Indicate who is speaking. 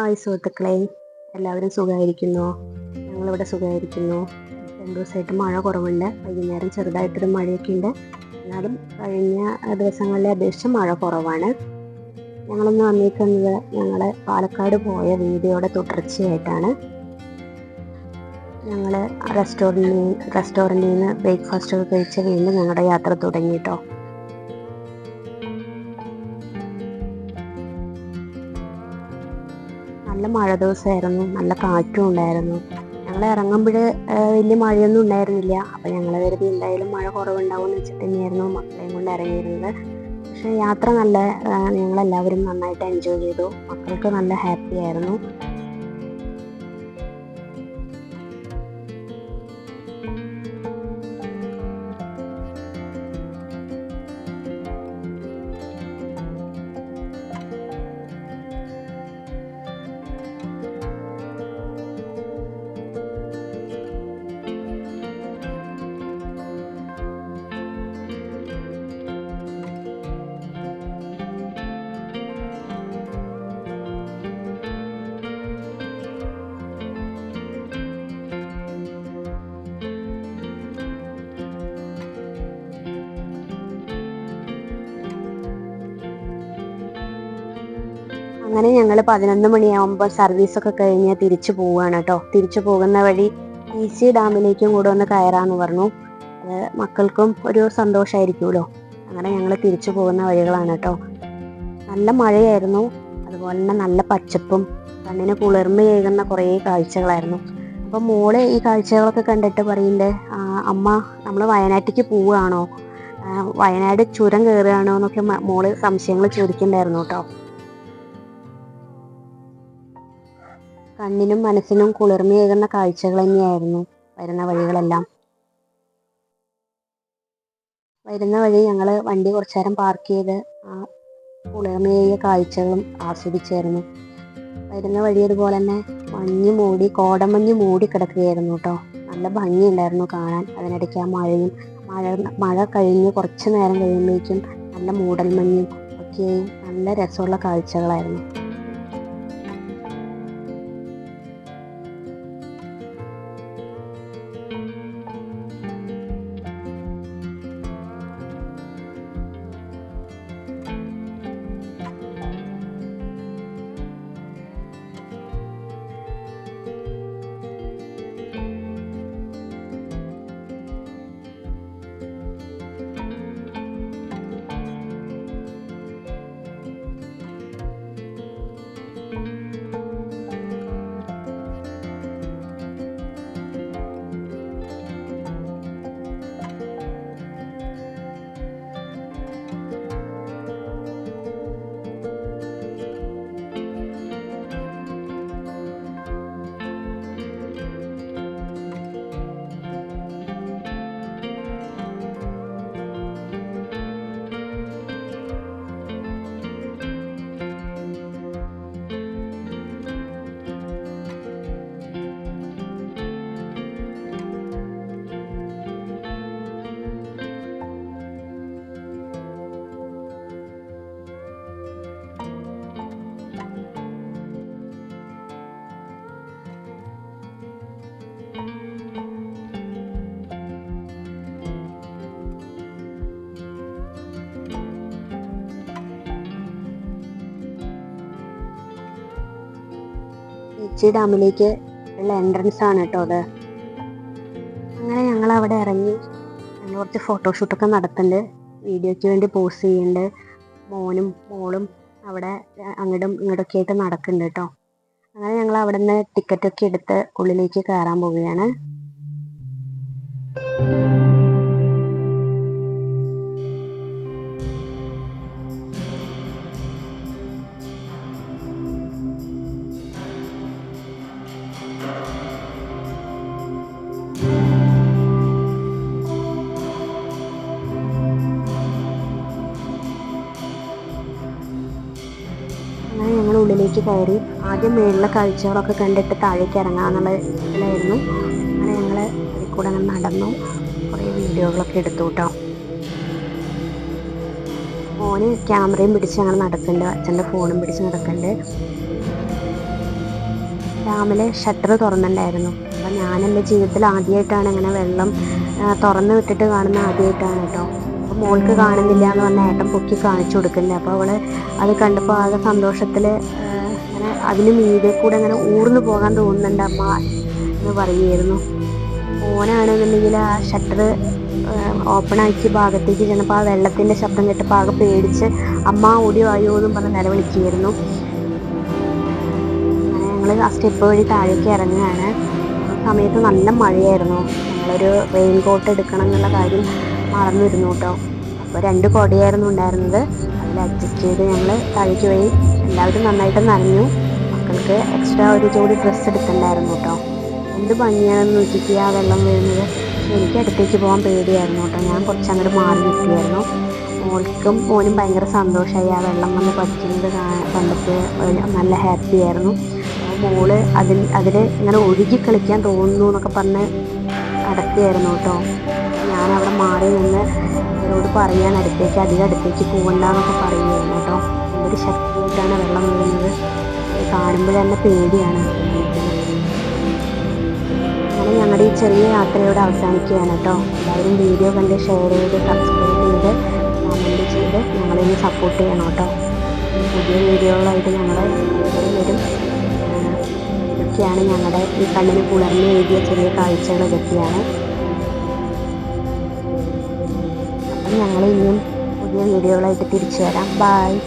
Speaker 1: Hi സുഹൃത്തുക്കളെ. എല്ലാവരും സുഖമായിരിക്കുന്നു? ഞങ്ങളിവിടെ സുഖമായിരിക്കുന്നു. രണ്ട് ദിവസമായിട്ട് മഴ കുറവുണ്ട്. വൈകുന്നേരം ചെറുതായിട്ടൊരു മഴയൊക്കെ ഉണ്ട് എന്നാലും കഴിഞ്ഞ ദിവസങ്ങളിലെ അപേക്ഷിച്ച് മഴ കുറവാണ്. ഞങ്ങളൊന്ന് വന്നിരിക്കുന്നത് ഞങ്ങൾ പാലക്കാട് പോയ വീഡിയോയുടെ തുടർച്ചയായിട്ടാണ്. ഞങ്ങൾ റെസ്റ്റോറന്റിൽ റെസ്റ്റോറന്റിൽ നിന്ന് ബ്രേക്ക്ഫാസ്റ്റ് ഒക്കെ കഴിച്ച് വീണ്ടും ഞങ്ങളുടെ യാത്ര തുടങ്ങി കേട്ടോ നല്ല മഴ ദിവസമായിരുന്നു. നല്ല കാറ്റും ഉണ്ടായിരുന്നു. ഞങ്ങൾ ഇറങ്ങുമ്പോൾ വലിയ മഴയൊന്നും ഉണ്ടായിരുന്നില്ല. അപ്പോൾ ഞങ്ങൾ കരുതി എന്തായാലും മഴ കുറവുണ്ടാവും എന്ന് വെച്ചിട്ട് തന്നെയായിരുന്നു മക്കളെയും കൊണ്ട് ഇറങ്ങിയിരുന്നത്. പക്ഷേ യാത്ര നല്ല ഞങ്ങളെല്ലാവരും നന്നായിട്ട് എൻജോയ് ചെയ്തു. മക്കൾക്ക് നല്ല ഹാപ്പി ആയിരുന്നു. അങ്ങനെ ഞങ്ങൾ പതിനൊന്ന് മണിയാകുമ്പോൾ സർവീസൊക്കെ കഴിഞ്ഞ് തിരിച്ചു പോവുകയാണ് കേട്ടോ. തിരിച്ചു പോകുന്ന വഴി ഈസി ഡാമിലേക്കും കൂടെ ഒന്ന് കയറാന്ന് പറഞ്ഞു. മക്കൾക്കും ഒരു സന്തോഷമായിരിക്കുമല്ലോ അങ്ങനെ ഞങ്ങൾ തിരിച്ചു പോകുന്ന വഴികളാണ് കേട്ടോ. നല്ല മഴയായിരുന്നു. അതുപോലെ തന്നെ നല്ല പച്ചപ്പും കണ്ണിന് കുളിർമയേകുന്ന കുറേ കാഴ്ചകളായിരുന്നു. അപ്പം മോൾ ഈ കാഴ്ചകളൊക്കെ കണ്ടിട്ട് പറയുന്നുണ്ട് അമ്മ നമ്മൾ വയനാട്ടിലേക്ക് പോവുകയാണോ വയനാട് ചുരം കയറുകയാണോ എന്നൊക്കെ മോൾ സംശയങ്ങൾ ചോദിക്കണ്ടായിരുന്നു കേട്ടോ. കണ്ണിനും മനസ്സിനും കുളിർമയേകുന്ന കാഴ്ചകൾ തന്നെയായിരുന്നു വരുന്ന വഴികളെല്ലാം. വരുന്ന വഴി ഞങ്ങൾ വണ്ടി കുറച്ചു നേരം പാർക്ക് ചെയ്ത് ആ കുളിർമയേയ കാഴ്ചകളും ആസ്വദിച്ചായിരുന്നു. വരുന്ന വഴി അതുപോലെ തന്നെ മഞ്ഞ് മൂടി കോടമഞ്ഞ് മൂടി കിടക്കുകയായിരുന്നു കേട്ടോ. നല്ല ഭംഗിയുണ്ടായിരുന്നു കാണാൻ. അതിനിടയ്ക്ക് ആ മഴയും മഴ മഴ കഴിഞ്ഞ് കുറച്ച് നേരം കഴിയുമ്പോഴേക്കും നല്ല മൂടൽ മഞ്ഞും ഒക്കെ നല്ല രസമുള്ള കാഴ്ചകളായിരുന്നു. കൊച്ചി ഡാമിലേക്ക് ഉള്ള എൻട്രൻസ് ആണ് കേട്ടോ അത്. അങ്ങനെ ഞങ്ങൾ അവിടെ ഇറങ്ങി. ഞങ്ങൾ കുറച്ച് ഫോട്ടോഷൂട്ടൊക്കെ നടത്തുന്നുണ്ട്. വീഡിയോയ്ക്ക് വേണ്ടി പോസ്റ്റ് ചെയ്യുന്നുണ്ട്. മോനും മോളും അവിടെ അങ്ങോട്ടും ഇങ്ങോട്ടൊക്കെ ആയിട്ട് നടക്കുന്നുണ്ട് കേട്ടോ. അങ്ങനെ ഞങ്ങൾ അവിടെ നിന്ന് ടിക്കറ്റൊക്കെ എടുത്ത് ഉള്ളിലേക്ക് കയറാൻ പോവുകയാണ്. അങ്ങനെ ഞങ്ങൾ ഉള്ളിലേക്ക് കയറി. ആദ്യം മേളിലെ കാഴ്ചകളൊക്കെ കണ്ടിട്ട് താഴേക്ക് ഇറങ്ങാമെന്നുള്ള ഇതിലായിരുന്നു അങ്ങനെ ഞങ്ങൾ കൂടെ അങ്ങനെ നടന്നു. കുറേ വീഡിയോകളൊക്കെ എടുത്തു കേട്ടോ. മോന് ക്യാമറയും പിടിച്ച് ഞങ്ങൾ നടക്കുന്നുണ്ട്. അച്ഛന്റെ ഫോണും പിടിച്ച് നടക്കുന്നുണ്ട്. ഡാമിൽ ഷട്ടർ തുറന്നിട്ടുണ്ടായിരുന്നു. അപ്പം ഞാൻ എന്റെ ജീവിതത്തിൽ ആദ്യമായിട്ടാണ് ഇങ്ങനെ വെള്ളം തുറന്ന് വിട്ടിട്ട് കാണുന്ന ആദ്യമായിട്ടാണ് കേട്ടോ. മോൾക്ക് കാണുന്നില്ല എന്ന് പറഞ്ഞ ഏട്ടൻ പൊക്കി കാണിച്ചു കൊടുക്കുന്നുണ്ട്. അപ്പോൾ അവൾ അത് കണ്ടപ്പോൾ ആകെ സന്തോഷത്തിൽ അങ്ങനെ അതിന് മീതെ കൂടെ അങ്ങനെ ഊർന്നു പോകാൻ തോന്നുന്നുണ്ട് അമ്മ എന്ന് പറയുമായിരുന്നു ഓനാണെന്നുണ്ടെങ്കിൽ ആ ഷട്ടർ ഓപ്പൺ ആക്കി ഭാഗത്തേക്ക് ചെന്നപ്പോൾ ആ വെള്ളത്തിന്റെ ശബ്ദം കേട്ടപ്പോൾ ആകെ പേടിച്ച് അമ്മ ഓടി വായോ എന്നും പറഞ്ഞ് നിലവിളിക്കുകയായിരുന്നു. ഞങ്ങൾ ആ സ്റ്റെപ്പ് വഴി താഴേക്ക് ഇറങ്ങുകയാണ്. ആ സമയത്ത് നല്ല മഴയായിരുന്നു. ഞങ്ങളൊരു റെയിൻ കോട്ട് എടുക്കണം എന്നുള്ള കാര്യം മറന്നിരുന്നു കേട്ടോ. അപ്പോൾ രണ്ട് കൊടിയായിരുന്നു ഉണ്ടായിരുന്നത്. അതിൽ അഡ്ജസ്റ്റ് ചെയ്ത് ഞങ്ങൾ താഴേക്ക് പോയി. എല്ലാവരും നന്നായിട്ട് നനഞ്ഞു. മക്കൾക്ക് എക്സ്ട്രാ ഒരു ജോഡി ഡ്രസ്സ് എടുത്തിട്ടുണ്ടായിരുന്നു കേട്ടോ. എന്ത് ഭംഗിയാണെന്ന് നോക്കിയിട്ട് ആ വെള്ളം വീഴുന്നത്. എനിക്ക് അടുത്തേക്ക് പോകാൻ പേടിയായിരുന്നു കേട്ടോ. ഞാൻ കുറച്ച് അങ്ങോട്ട് മാറി നിൽക്കുകയായിരുന്നു. മോൾക്കും മോനും ഭയങ്കര സന്തോഷമായി ആ വെള്ളം വന്ന് പഠിക്കുന്നത് കണ്ടിട്ട് നല്ല ഹാപ്പി ആയിരുന്നു. മോൾ അതിൽ അതിൽ ഇങ്ങനെ ഒഴുകി കളിക്കാൻ തോന്നുന്നു എന്നൊക്കെ പറഞ്ഞ് നടക്കുകയായിരുന്നു കേട്ടോ. പറയാൻ അടുത്തേക്ക് അധികം അടുത്തേക്ക് പോകണ്ട എന്നൊക്കെ പറയുകയാണ് കേട്ടോ. എന്തൊരു ശക്തിയായിട്ടാണ് വെള്ളം വീഴുന്നത്. കാണുമ്പോൾ തന്നെ പേടിയാണ്. അങ്ങനെ ഞങ്ങളുടെ ഈ ചെറിയ യാത്രയോടെ അവസാനിക്കുകയാണ് കേട്ടോ. എല്ലാവരും വീഡിയോ കണ്ട് ഷെയർ ചെയ്ത് സബ്സ്ക്രൈബ് ചെയ്ത് കമന്റ് ചെയ്ത് ഞങ്ങളിനി സപ്പോർട്ട് ചെയ്യണം കേട്ടോ. പുതിയ വീഡിയോകളായിട്ട് ഞങ്ങൾ വരും. ഇതൊക്കെയാണ് ഞങ്ങളുടെ ഈ കണ്ണിന് കുളർന്ന് എഴുതിയ ചെറിയ കാഴ്ചകൾ ഇതൊക്കെയാണ് ഞങ്ങൾ ഇനിയും പുതിയ വീഡിയോകളായിട്ട് തിരിച്ചു വരാം. ബായ്